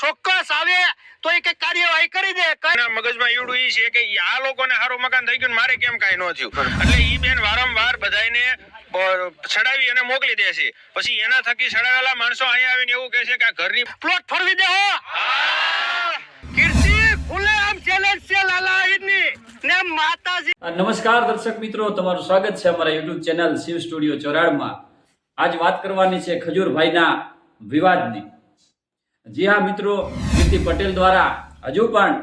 ચોક્કસ આવે તો એ કઈ કાર્યવાહી કરી દે. કઈ એના મગજમાં ઈવડું ઈ છે કે આ લોકોને હારું મકાન થઈ ગયું મારે કેમ કાંઈ ન થયું? એટલે ઈ બેન વારંવાર બધાને છડાવી અને મોકલી દે છે. પછી એના થકી છડાવેલા માણસો અહીંયા આવીને એવું કહે છે કે આ ઘરની પ્લોટ ફરવી દે હો. કીર્તિ ખુલે આમ ચેલેન્જ છે લાલા આહિરની ને માતાજી નમસ્કાર દર્શક મિત્રો તમારું સ્વાગત છે અમારા યુટ્યુબ ચેનલ શિવ સ્ટુડિયો ચોરાડમાં. આજ વાત કરવાની છે ખજૂરભાઈના વિવાદની. જી હા, મિત્રો. કીર્તિ પટેલ દ્વારા હજુ પણ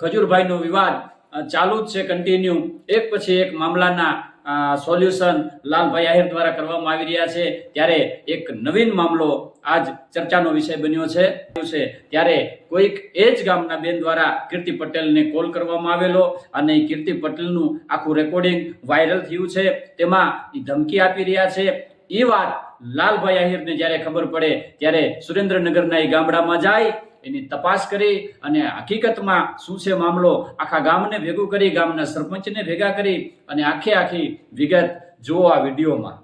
ખજૂરભાઈનો વિવાદ ચાલુ જ છે કન્ટિન્યુ એક પછી એક મામલાના સોલ્યુશન લાલભાઈ આહિર દ્વારા કરવામાં આવી રહ્યા છે. ત્યારે એક નવીન મામલો આજ ચર્ચાનો વિષય બન્યો છે. છે, ત્યારે કોઈક એ જ ગામના બેન દ્વારા કીર્તિ પટેલને કોલ કરવામાં આવેલો અને કીર્તિ પટેલનું આખું રેકોર્ડિંગ વાયરલ થયું છે. તેમાં ધમકી આપી રહ્યા છે. એ વાત લાલભાઈ આહિરને જ્યારે ખબર પડે ત્યારે સુરેન્દ્રનગરના એ ગામડામાં જાય, એની તપાસ કરી અને હકીકતમાં શું છે મામલો? આખા ગામને ભેગું કરી, ગામના સરપંચને ભેગા કરી અને આખે આખી વિગત જુઓ આ વિડીયોમાં.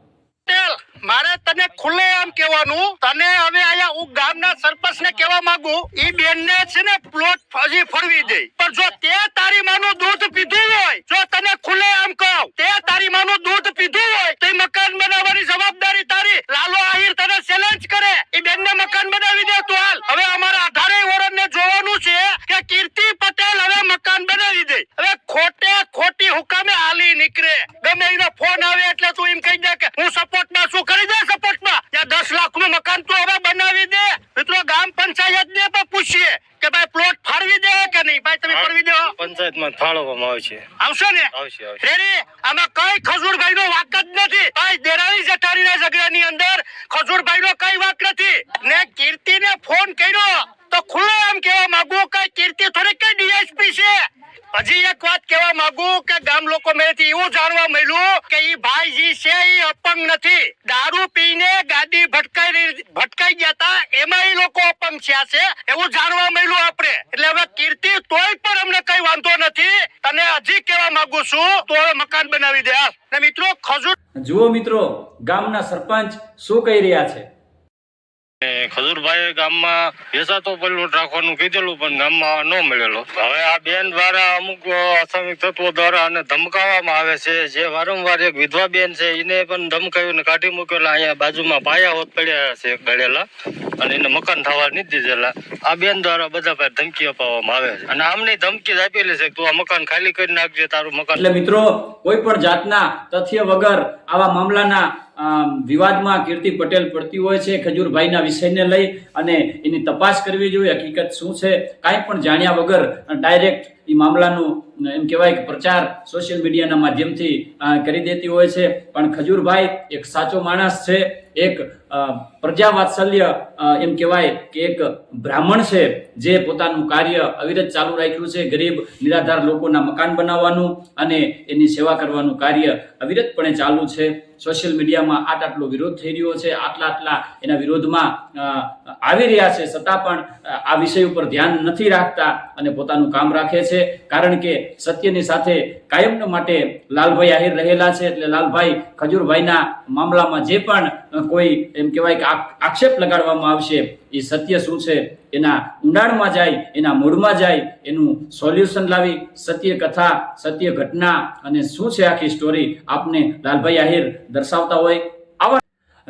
મારે તને ખુલ્લે આમ કહેવાનું, તને હવે અહીંયા હું ગામના સરપંચ ને કહેવા માંગુ, ઈ બેન ને છે ને પ્લોટ હજી ફરવી દે. પણ જો તે તારી માનું દૂધ પીધું હોય, જો તને ખુલ્લે આમ કહું, તે તારી માનું દૂધ પીધું હોય, તો મકાન બનાવવાની જવાબદારી તારી. લાલો આહિર તને ચેલેન્જ કરે. ઈ બેન ને મકાન બનાવી દે તું હાલ. હવે અમારા અઢારે વરણ ને જોવાનું છે કે કીર્તિ પટેલ હવે મકાન બનાવી દે હવે ખોટે ખોટી હુકામે હાલી નીકળે ગમે એનો ફોન આવે એટલે તું એમ કહી દે કે હું સપોર્ટમાં શું કરી દે સપોર્ટમાં ત્યાં દસ લાખ નું મકાન તું હવે બનાવી દે. મિત્રો ગામ પંચાયત ને પણ પૂછીએ કે ભાઈ પ્લોટ ફાળવી દે કે નહીં? ભાઈ તમે ફાળવી દો. પંચાયતમાં ફાળવવામાં આવશે. આવશે ને? આવશે આવશે. રેડી? આમાં કઈ ખજૂરભાઈ નો વાક જ નથી. ભાઈ દેરાણી જેઠાણી ના ઝઘડાની અંદર ખજૂરભાઈ નો કઈ વાક નથી. ને કીર્તિ ને ફોન કર્યો. તો ખુલ્લો આમ કેવા માંગુ કે કીર્તિ થોડી કઈ ડીએસપી છે? હજી એક વાત કેવા માંગુ કે ગામ લોકો મેળથી એવું જાણવા મળ્યું કે ઈ ભાઈજી છે ઈ અપંગ નથી. દારૂ પીને ગાડી ભટકાઈ ભટકાઈ ગયા હતા એમાં ઈ લોકો અપંગ થયા છે. એવું જાણવા મળ્યું આપણે. એટલે હવે કીર્તિ તોય પણ અમને કઈ વાંધો નથી. તને હજી કેવા માંગુ છું, તો મકાન બનાવી દે. મિત્રો, ખજૂર જુઓ મિત્રો, ગામના સરપંચ શું કહી રહ્યા છે? એ ખજૂરભાઈ ગામમાં વેચાતો પ્લોટ રાખવાનું કીધેલું, પણ ગામમાં ન મળેલો. હવે આ બેન દ્વારા અમુક અસામિક તત્વો દ્વારા અને ધમકાવવામાં આવે છે. જે વારંવાર એક વિધવા બેન છે એને પણ ધમકાવ્યું ને કાઢી મૂકેલા અહીંયા બાજુમાં પાયા હોત પડ્યા છે ગળેલા અને એને મકાન થવા નથી દીધેલા. આ બેન દ્વારા બધા ભાઈ ધમકી અપાવવામાં આવે છે. અને આમની ધમકી જ આપેલી છે કે તું આ મકાન ખાલી કરી નાખજે, તારું મકાન એટલે મિત્રો, કોઈ પણ જાતના તથ્ય વગર આવા મામલાના વિવાદમાં કીર્તિ પટેલ પડતી હોય છે, ખજૂરભાઈના વિષયને લઈ અને એની તપાસ કરવી જોઈએ, હકીકત શું છે, કાંઈ પણ જાણ્યા વગર ડાયરેક્ટ એ મામલાનું એમ કહેવાય કે પ્રચાર સોશિયલ મીડિયાના માધ્યમથી કરી દેતી હોય છે. પણ ખજૂરભાઈ એક સાચો માણસ છે, એક પ્રજાવાત્સલ્ય પ્રજા વાત્સલ્ય એમ કહેવાય કે એક બ્રાહ્મણ છે, જે પોતાનું કાર્ય અવિરત ચાલુ રાખ્યું છે, ગરીબ, નિરાધાર લોકોના મકાન બનાવવાનું અને એની સેવા કરવાનું કાર્ય અવિરતપણે ચાલુ છે. સોશિયલ મીડિયામાં આટ આટલો વિરોધ થઈ રહ્યો છે, આટલા આટલા એના વિરોધમાં આવી રહ્યા છે. છતાં પણ આ વિષય ઉપર ધ્યાન નથી રાખતા અને પોતાનું કામ રાખે છે. કારણ કે સત્યની સાથે કાયમ માટે લાલભાઈ આહિર રહેલા છે. એટલે લાલભાઈ ખજૂરભાઈના મામલામાં જે પણ કોઈ એમ કહેવાય કે આક્ષેપ લગાડવામાં આવશે, એ સત્ય શું છે? એના ઊંડાણમાં જાય, એના મૂળમાં જાય, એનું સોલ્યુશન લાવી સત્ય કથા, સત્ય ઘટના અને શું છે આખી સ્ટોરી આપને લાલભાઈ આહિર દર્શાવતા હોય?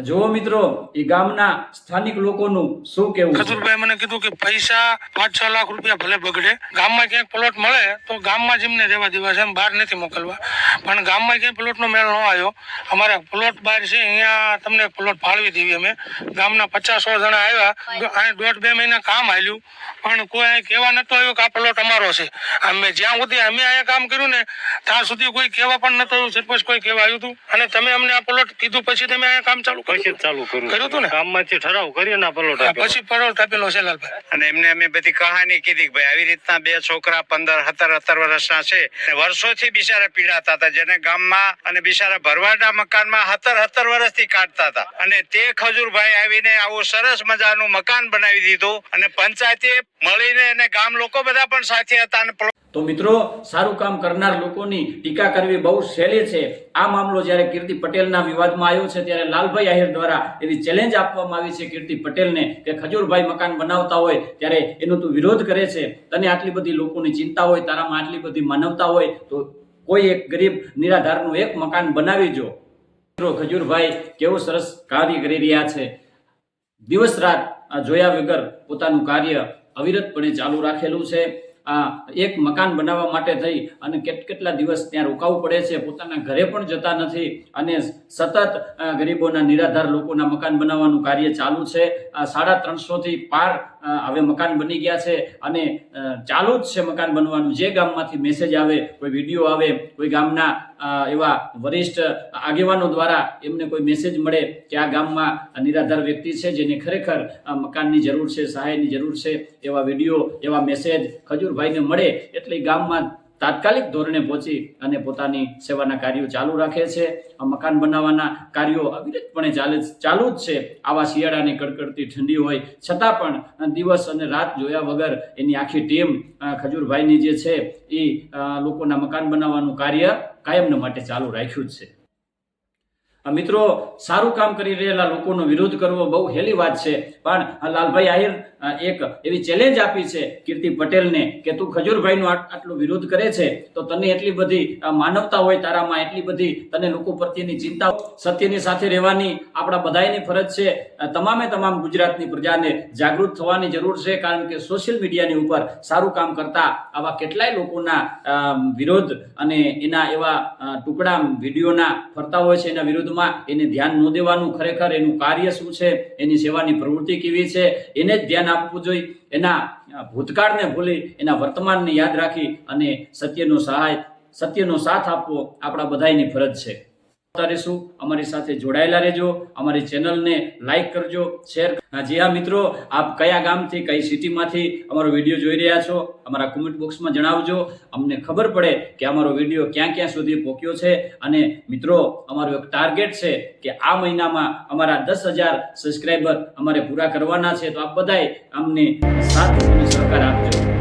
જુઓ મિત્રો એ ગામના સ્થાનિક લોકોનું શું કેવું ખજુરભાઈ મને કીધું કે પૈસા પાંચ છ લાખ રૂપિયા ભલે બગડે ગામમાં ક્યાંક પ્લોટ મળે તો ગામમાં જ એમને રહેવા દેવા છે એમ બહાર નથી મોકલવા. પણ ગામમાં ક્યાંય પ્લોટનો મેળ ન આવ્યો. અમારે પ્લોટ બહાર છે અહીંયા તમને પ્લોટ ફાળવી દેવી અમે. ગામના પચાસ સો જણા આવ્યા. અહીં દોઢ બે મહિના કામ હાલ્યું. પણ કોઈ અહીં કહેવા નતો આવ્યો કે આ પ્લોટ અમારો છે. અમે જ્યાં સુધી અમે અહીંયા કામ કર્યું ને ત્યાં સુધી કોઈ કહેવા પણ નતો આવ્યું. સરપંચ કોઈ કહેવા આવ્યું હતું. અને તમે અમને આ પ્લોટ કીધું પછી તમે અહીંયા કામ ચાલુ પછી ચાલુ કર્યું કર્યું હતું ને? ગામમાંથી ઠરાવ કરીને આ પ્લોટ પછી પ્લોટ આપેલો છે લાલભાઈ. અને એમને અમે બધી કહાની કીધી ભાઈ આવી રીતના બે છોકરા પંદર સત્તર સત્તર વર્ષના છે. વર્ષોથી બિચારા પીડાતા હતા જેને ગામમાં અને બિચારા ભરવાડના મકાનમાં સત્તર સત્તર વર્ષથી કાઢતા હતા. અને તે ખજૂરભાઈ આવીને આવું સરસ મજાનું મકાન બનાવી દીધું. અને પંચાયતે મળીને અને ગામ લોકો બધા પણ સાથે હતા અને પ્લો- તો મિત્રો, સારું કામ કરનાર લોકોની ટીકા કરવી બહુ સહેલી છે. આ મામલો જ્યારે કીર્તિ પટેલના વિવાદમાં આવ્યો છે, ત્યારે લાલભાઈ આહિર દ્વારા એવી ચેલેન્જ આપવામાં આવી છે કીર્તિ પટેલને કે ખજૂરભાઈ મકાન બનાવતા હોય, ત્યારે એનો તું વિરોધ કરે છે. તને આટલી બધી લોકોની ચિંતા હોય, તારામાં આટલી બધી માનવતા હોય, તો કોઈ એક ગરીબ નિરાધારનું એક મકાન બનાવી જો. મિત્રો, ખજૂરભાઈ કેવું સરસ કાર્ય કરી રહ્યા છે. દિવસ રાત જોયા વગર પોતાનું કાર્ય અવિરતપણે ચાલુ રાખેલું છે. એક મકાન બનાવવા માટે થઈ અને કેટ, કેટલા દિવસ ત્યાં રોકાવું પડે છે, પોતાના ઘરે પણ જતા નથી અને સતત ગરીબોના નિરાધાર લોકોના મકાન બનાવવાનું કાર્ય ચાલુ છે. આ સાડા ત્રણસોથી પાર હવે મકાન બની ગયા છે અને ચાલુ જ છે મકાન બનવાનું. જે ગામમાંથી મેસેજ આવે, કોઈ વીડિયો આવે, કોઈ ગામના એવા વરિષ્ઠ આગેવાનો દ્વારા એમને કોઈ મેસેજ મળે કે આ ગામમાં નિરાધાર વ્યક્તિ છે જેને ખરેખર મકાનની જરૂર છે, સહાયની જરૂર છે, એવા વીડિયો એવા મેસેજ ખજૂરભાઈને મળે, એટલે ગામમાં તાત્કાલિક ધોરણે પહોંચી અને પોતાની સેવાના કાર્યો ચાલુ રાખે છે. મકાન બનાવવાના કાર્યો અવિરતપણે ચાલે ચાલુ જ છે. આવા શિયાળાની કડકડતી ઠંડી હોય, છતાં પણ દિવસ અને રાત જોયા વગર એની આખી ટીમ ખજૂરભાઈની જે છે એ લોકોના મકાન બનાવવાનું કાર્ય કાયમના માટે ચાલુ રાખ્યું જ છે. મિત્રો સારું કામ કરી રહેલા લોકોનો વિરોધ કરવો બહુ હેલી વાત છે. પણ લાલભાઈ આહિર એક એવી ચેલેન્જ આપી છે કીર્તિ પટેલને કે તું ખજૂરભાઈનો આટલો વિરોધ કરે છે, તો તને એટલી બધી માનવતા હોય તારામાં એટલી બધી તને લોકો પ્રત્યેની ચિંતા સત્યની સાથે રહેવાની આપણા બધાની ફરજ છે. તમામે તમામ ગુજરાતની પ્રજાને જાગૃત થવાની જરૂર છે, કારણ કે સોશિયલ મીડિયાની ઉપર સારું કામ કરતા આવા કેટલાય લોકોના વિરોધ અને એના એવા ટુકડા, વિડીયોના ફરતા હોય છે, એના વિરુદ્ધમાં એને ધ્યાન ન દેવાનું ખરેખર, એનું કાર્ય શું છે, એની સેવાની પ્રવૃત્તિ કેવી છે, એને જ ધ્યાન આપવું જોઈએ. એના ભૂતકાળને ભૂલી, એના વર્તમાનને યાદ રાખી અને સત્યનો સહાય, સત્યનો સાથ આપવો આપણા બધાયની ફરજ છે. રહીશું અમારી સાથે જોડાયેલા રહેજો. અમારી ચેનલને લાઈક કરજો, શેર જી હા, મિત્રો, આપ કયા ગામથી, કઈ સિટીમાંથી અમારો વીડિયો જોઈ રહ્યા છો, અમારા કોમેન્ટ બોક્સમાં જણાવજો. અમને ખબર પડે કે અમારો વીડિયો ક્યાં ક્યાં સુધી પહોંચ્યો છે. અને મિત્રો, અમારો એક ટાર્ગેટ છે કે આ મહિનામાં અમારા દસ હજાર સબસ્ક્રાઈબર અમારે પૂરા કરવાના છે. તો આપ બધાએ અમને સાથ સહકાર આપજો.